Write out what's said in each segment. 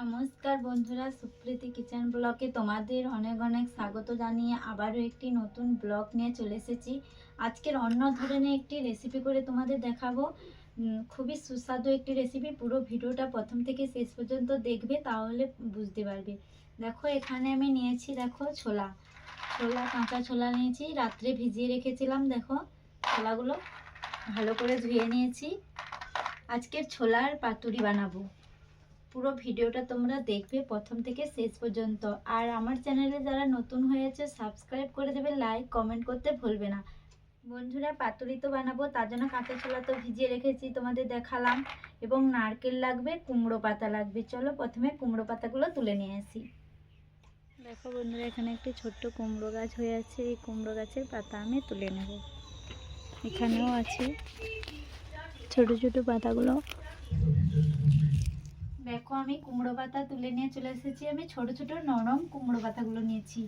নমস্কার বন্ধুরা, সুপ্রীতি কিচেন ব্লকে তোমাদের অনেক অনেক স্বাগত জানিয়ে আবারও একটি নতুন ব্লগ নিয়ে চলে এসেছি। আজকের অন্য ধরনের একটি রেসিপি করে তোমাদের দেখাবো। খুবই সুস্বাদু একটি রেসিপি পুরো ভিডিওটা প্রথম থেকে শেষ পর্যন্ত দেখবে, তাহলে বুঝতে পারবে। দেখো, এখানে আমি নিয়েছি, দেখো, ছোলা। ছোলা, কাঁচা ছোলা নিয়েছি, রাত্রে ভিজিয়ে রেখেছিলাম, দেখো, ছোলাগুলো ভালো করে ধুয়ে নিয়েছি। আজকের ছোলার পাতুরি বানাবো। পুরো ভিডিওটা তোমরা দেখবে প্রথম থেকে শেষ পর্যন্ত। আর আমার চ্যানেলে যারা নতুন হয়েছে সাবস্ক্রাইব করে দেবে লাইক কমেন্ট করতে ভুলবে না। বন্ধুরা, পাতুরি তো বানাবো, তার জন্য কাঁচা ছোলা তো ভিজিয়ে রেখেছি, তোমাদের দেখালাম। এবং নারকেল লাগবে, কুমড়ো পাতা লাগবে। চলো প্রথমে কুমড়ো পাতাগুলো তুলে নিয়ে আসি। দেখো বন্ধুরা, এখানে একটি ছোট্ট কুমড়ো গাছ হয়ে আছে। এই কুমড়ো গাছের পাতা আমি তুলে নেব। এখানেও আছে ছোট ছোট পাতাগুলো। দেখো আমি কুমড়ো পাতা তুলে নিয়ে চলে এসেছি। আমি ছোট ছোট নরম কুমড়ো পাতাগুলো নিয়েছি।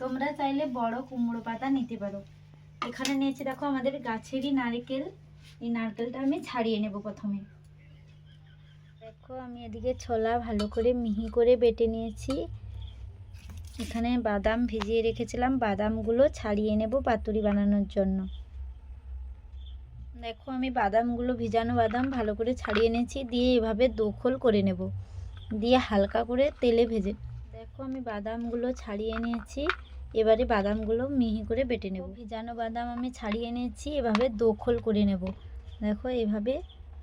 তোমরা চাইলে বড় কুমড়ো পাতা নিতে পারো। এখানে নিয়েছি দেখো আমাদের গাছেরই নারকেল। এই নারকেলটা আমি ছাড়িয়ে নেব প্রথমে। দেখো আমি এদিকে ছোলা ভালো করে মিহি করে বেটে নিয়েছি। এখানে বাদাম ভিজিয়ে রেখেছিলাম। বাদামগুলো ছাড়িয়ে নেব পাতুরি বানানোর জন্য। দেখো, আমি বাদামগুলো ভিজানো বাদাম ভালো করে ছাড়িয়ে নিয়েছি দিয়ে এভাবে দোখল করে নেব। দিয়ে হালকা করে তেলে ভেজে দেখো, আমি বাদামগুলো ছাড়িয়ে নিয়েছি, এবারে বাদামগুলো মিহি করে বেটে নেব। ভিজানো বাদাম আমি ছাড়িয়ে নিয়েছি, এভাবে দোখল করে নেব। দেখো, এভাবে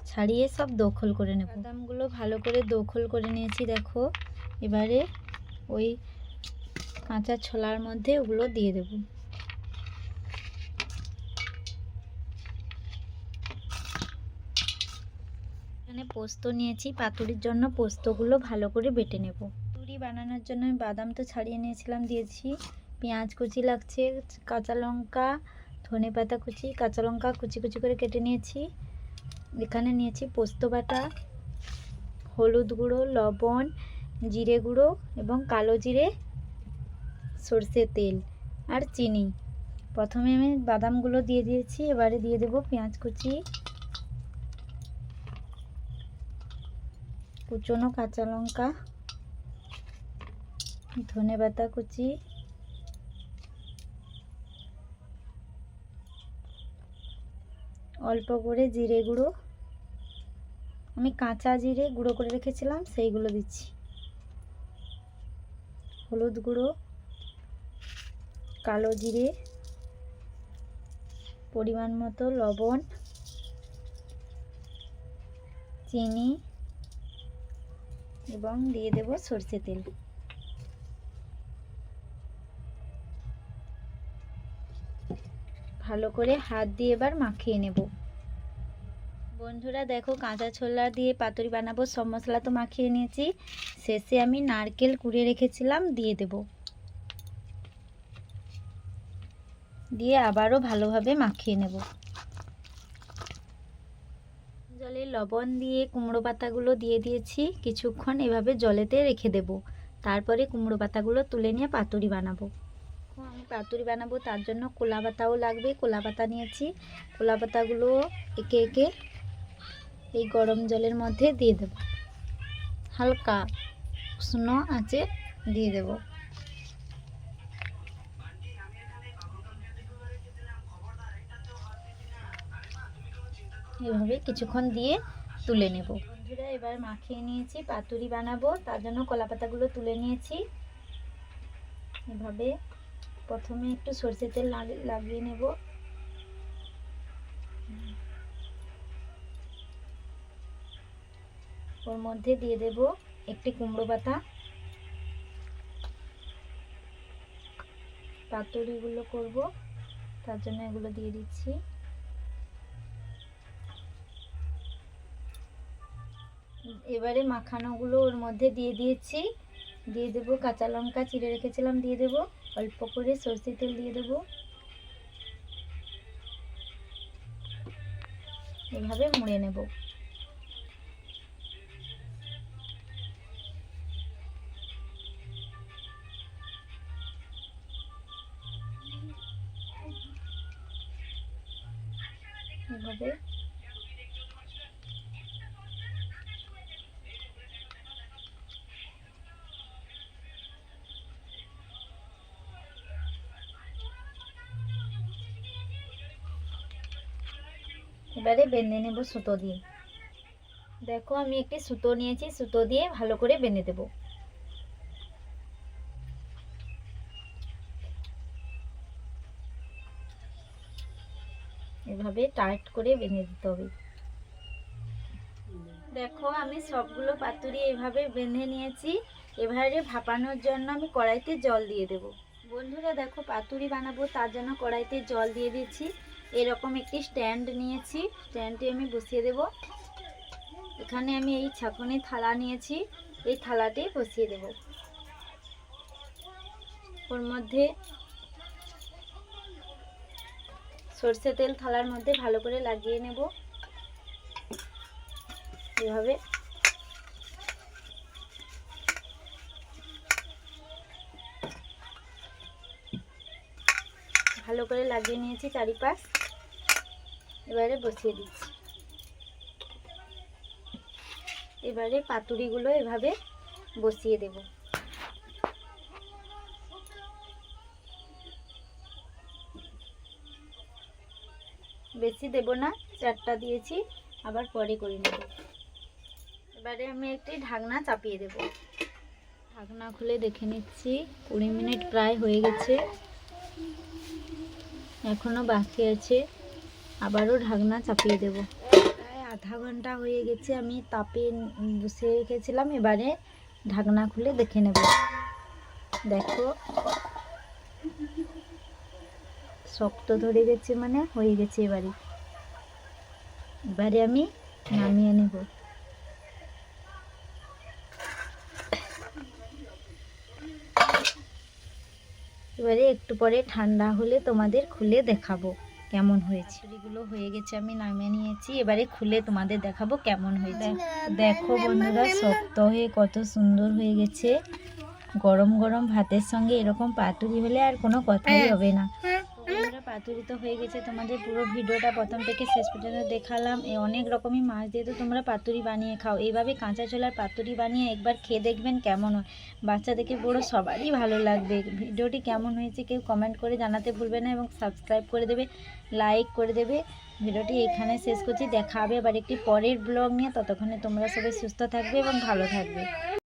ছাড়িয়ে সব দোখল করে নেব। বাদামগুলো ভালো করে দোখল করে নিয়েছি, দেখো। এবারে ওই কাঁচা ছোলার মধ্যে ওগুলো দিয়ে দেবো। এখানে পোস্ত নিয়েছি, পাতুরির জন্য পোস্তগুলো ভালো করে বেটে নেব। পাতুরি বানানোর জন্য আমি বাদাম তো ছাড়িয়ে নিয়েছিলাম, দিয়েছি। পেঁয়াজ কুচি লাগছে, কাঁচা লঙ্কা, ধনে পাতা কুচি, কাঁচা লঙ্কা কুচি কুচি করে কেটে নিয়েছি। এখানে নিয়েছি পোস্ত বাটা, হলুদ গুঁড়ো, লবণ, জিরে গুঁড়ো এবং কালো জিরে, সর্ষের তেল আর চিনি। প্রথমে আমি বাদামগুলো দিয়ে দিয়েছি, এবারে দিয়ে দেবো পেঁয়াজ কুচি। কুচনো কাঁচা লঙ্কা, ধনে পাতা কুচি, অল্প করে জিরে গুঁড়ো। আমি কাঁচা জিরে গুঁড়ো করে রেখেছিলাম, সেইগুলো দিচ্ছি। হলুদ গুঁড়ো, কালো জিরে, পরিমাণ মতো লবণ, চিনি এবং দিয়ে দেব সর্ষে তেল। ভালো করে হাত দিয়ে এবার মাখিয়ে নেব। বন্ধুরা দেখো কাঁচা ছোলা দিয়ে পাতুরি বানাবো, সব মশলা তো মাখিয়ে নিয়েছি। শেষে আমি নারকেল কুড়িয়ে রেখেছিলাম, দিয়ে দেব। দিয়ে আবারও ভালোভাবে মাখিয়ে নেব। জলে লবণ দিয়ে কুমড়ো পাতাগুলো দিয়ে দিয়েছি। কিছুক্ষণ এভাবে জলেতে রেখে দেব। তারপরে কুমড়ো পাতাগুলো তুলে নিয়ে পাতুরি বানাবো। আমি পাতুরি বানাবো, তার জন্য কোলা পাতাও লাগবে, কোলা পাতা নিয়েছি। কোলা পাতাগুলো একে একে এই গরম জলের মধ্যে দিয়ে দেব। হালকা উষ্ণ আঁচে দিয়ে দেব। এভাবে কিছুক্ষণ দিয়ে তুলে নেব। বন্ধুরা, এবার মাখিয়ে নিয়েছি, পাতুরি বানাবো, তার জন্য কলা পাতাগুলো তুলে নিয়েছি। এভাবে প্রথমে একটু সরষে তেল লাগিয়ে নেব। ওর মধ্যে দিয়ে দেব একটি কুমড়ো পাতা। পাতুরিগুলো করব, তার জন্য এগুলো দিয়ে দিচ্ছি। এবারে মাখানোগুলো ওর মধ্যে দিয়ে দিয়েছি। দিয়ে দেব কাঁচা লঙ্কা, চিড়ে রেখেছিলাম, দিয়ে দেব। অল্প করে সর্ষে তেল দিয়ে দেব। এভাবে মুড়ে নেব। এভাবে এবারে বেঁধে নেব সুতো দিয়ে। দেখো, আমি একটি সুতো নিয়েছি, সুতো দিয়ে ভালো করে বেঁধে দেব। এভাবে টাইট করে বেঁধে দিতে হবে। দেখো, আমি সবগুলো পাতুরি এভাবে বেঁধে নিয়েছি। এবারে ভাপানোর জন্য আমি কড়াইতে জল দিয়ে দেব। বন্ধুরা, দেখো, পাতুরি বানাবো, তার জন্য কড়াইতে জল দিয়ে দিচ্ছি। এরকম একটি স্ট্যান্ড নিয়েছি। স্ট্যান্ডটি আমি বসিয়ে দেব। এখানে আমি এই ছাঁকনি থালা নিয়েছি। এই থালাটি বসিয়ে দেব। ওর মধ্যে সর্ষে তেল থালার মধ্যে ভালো করে লাগিয়ে নেব। এভাবে। ভালো করে লাগিয়ে নিয়েছি চারিপাশ। এবারে বসিয়ে দিচ্ছি। এবারে পাতুরিগুলো এভাবে বসিয়ে দেব। বেশি দেব না, চারটা দিয়েছি, আবার পরে করে নেব। এবারে আমি একটি ঢাকনা চাপিয়ে দেব। ঢাকনা খুলে দেখে নিচ্ছি, কুড়ি মিনিট প্রায় হয়ে গেছে। এখনও বাকি আছে। আবারও ঢাকনা চাপিয়ে দেব। প্রায় আধা ঘণ্টা হয়ে গেছে, আমি তাপে বসিয়ে রেখেছিলাম, এবারে ঢাকনা খুলে দেখে নেব। দেখো, শক্ত ধরে গেছে মানে হয়ে গেছে এবারে। এবারে আমি নামিয়ে নেব। এবারে একটু পরে ঠান্ডা হলে তোমাদের খুলে দেখাবো। কেমন হয়েছে? এগুলো হয়ে গেছে আমি নামিয়ে নিয়েছি। এবারে খুলে তোমাদের দেখাবো কেমন হয়েছে। দেখো বন্ধুরা শক্ত হয়ে কত সুন্দর হয়ে গেছে। গরম গরম ভাতের সঙ্গে এরকম পাতুরি হলে আর কোনো কথাই হবে না। বন্ধুরা পাতুরি তো হয়ে গেছে তোমাদের পুরো ভিডিওটা। প্রথম থেকে শেষ পর্যন্ত দেখালাম। অনেক রকমই মাছ দিয়ে তো তোমরা পাতুরি বানিয়ে খাও। এইভাবে কাঁচা ছোলার পাতুরি বানিয়ে একবার খেয়ে দেখবেন কেমন হয়। বাচ্চা থেকে বড়, সবারই ভালো লাগবে। ভিডিওটি কেমন হয়েছে কেউ কমেন্ট করে জানাতে ভুলবে না এবং সাবস্ক্রাইব করে দেবে লাইক করে দেবে। ভিডিওটি এখানে শেষ করছি। দেখা হবে আবার একটি পরের ব্লগ নিয়ে। ততক্ষণে তোমরা সবাই সুস্থ থাকবে এবং ভালো থাকবে।